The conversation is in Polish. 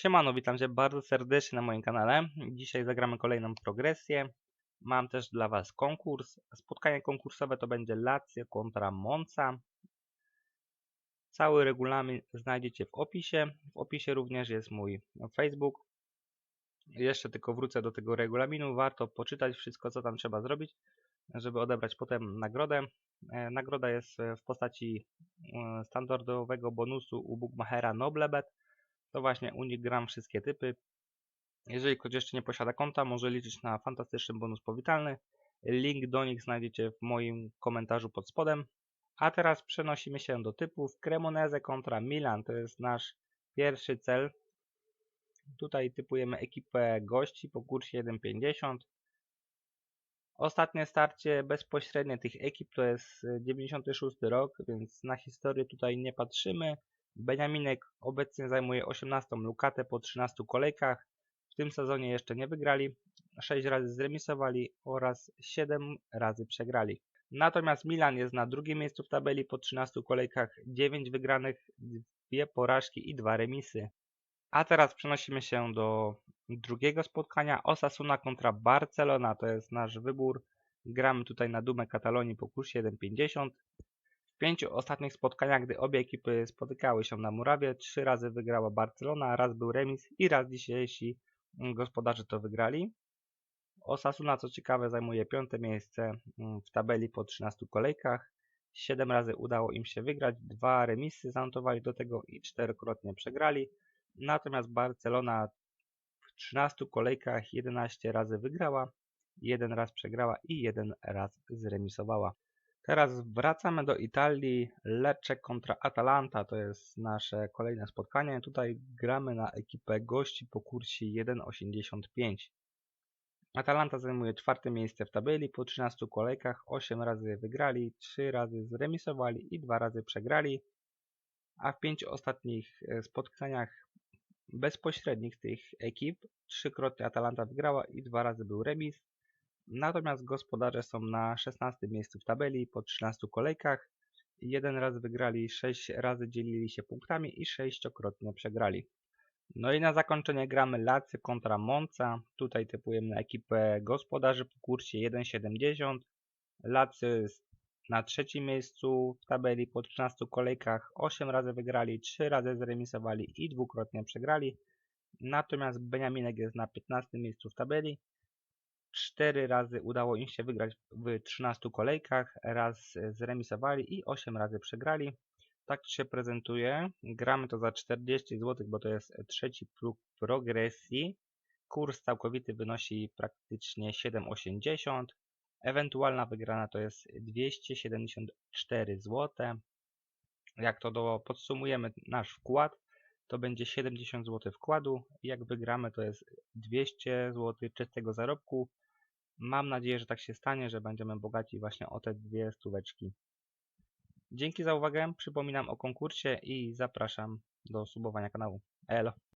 Siemano, witam Cię bardzo serdecznie na moim kanale. Dzisiaj zagramy kolejną progresję. Mam też dla Was konkurs. Spotkanie konkursowe to będzie Lazio kontra Monza. Cały regulamin znajdziecie w opisie. W opisie również jest mój Facebook. Jeszcze tylko wrócę do tego regulaminu. Warto poczytać wszystko, co tam trzeba zrobić, żeby odebrać potem nagrodę. E, Nagroda jest w postaci e, standardowego bonusu u Bookmachera Noblebet to właśnie u nich gram wszystkie typy. Jeżeli ktoś jeszcze nie posiada konta, może liczyć na fantastyczny bonus powitalny. Link do nich znajdziecie w moim komentarzu pod spodem. A teraz przenosimy się do typów. Cremoneze kontra Milan to jest nasz pierwszy cel. Tutaj typujemy ekipę gości po kursie 1.50. Ostatnie starcie bezpośrednie tych ekip to jest 96 rok, więc na historię tutaj nie patrzymy. Beniaminek obecnie zajmuje 18 lukatę po 13 kolejkach. W tym sezonie jeszcze nie wygrali, 6 razy zremisowali oraz 7 razy przegrali. Natomiast Milan jest na drugim miejscu w tabeli po 13 kolejkach, 9 wygranych, 2 porażki i 2 remisy. A teraz przenosimy się do drugiego spotkania. Osasuna kontra Barcelona to jest nasz wybór. Gramy tutaj na dumę Katalonii po kursie 1.50 pięciu ostatnich spotkaniach, gdy obie ekipy spotykały się na murawie, trzy razy wygrała Barcelona, raz był remis i raz dzisiejsi gospodarze to wygrali. Osasuna, co ciekawe, zajmuje piąte miejsce mm, w tabeli po 13 kolejkach. Siedem razy udało im się wygrać, dwa remisy zanotowali do tego i czterokrotnie przegrali. Natomiast Barcelona w 13 kolejkach 11 razy wygrała, jeden raz przegrała i jeden raz zremisowała. Teraz wracamy do Italii. Lecce kontra Atalanta to jest nasze kolejne spotkanie. Tutaj gramy na ekipę gości po kursie 1,85. Atalanta zajmuje czwarte miejsce w tabeli po 13 kolejkach. 8 razy wygrali, 3 razy zremisowali i 2 razy przegrali. A w 5 ostatnich e, spotkaniach bezpośrednich tych ekip trzykrotnie Atalanta wygrała i dwa razy był remis. Natomiast gospodarze są na 16 miejscu w tabeli po 13 kolejkach. Jeden raz wygrali, 6 razy dzielili się punktami i sześciokrotnie przegrali. No i na zakończenie gramy Lazio kontra Monza. Tutaj typujemy na ekipę gospodarzy po kursie 1,70. Lazio jest na trzecim miejscu w tabeli po 13 kolejkach. 8 razy wygrali, 3 razy zremisowali i dwukrotnie przegrali. Natomiast Beniaminek jest na 15 miejscu w tabeli Cztery razy udało im się wygrać w 13 kolejkach, raz zremisowali i 8 razy przegrali. Tak się prezentuje. Gramy to za 40 zł, bo to jest trzeci próg progresji. Kurs całkowity wynosi praktycznie 7,80. Ewentualna wygrana to jest 274 zł. Jak to do, podsumujemy nasz wkład, to będzie 70 zł wkładu. Jak wygramy, to jest 200 zł czystego zarobku. Mam nadzieję, że tak się stanie, że będziemy bogaci właśnie o te dwie stóweczki. Dzięki za uwagę, przypominam o konkursie i zapraszam do subowania kanału. Elo!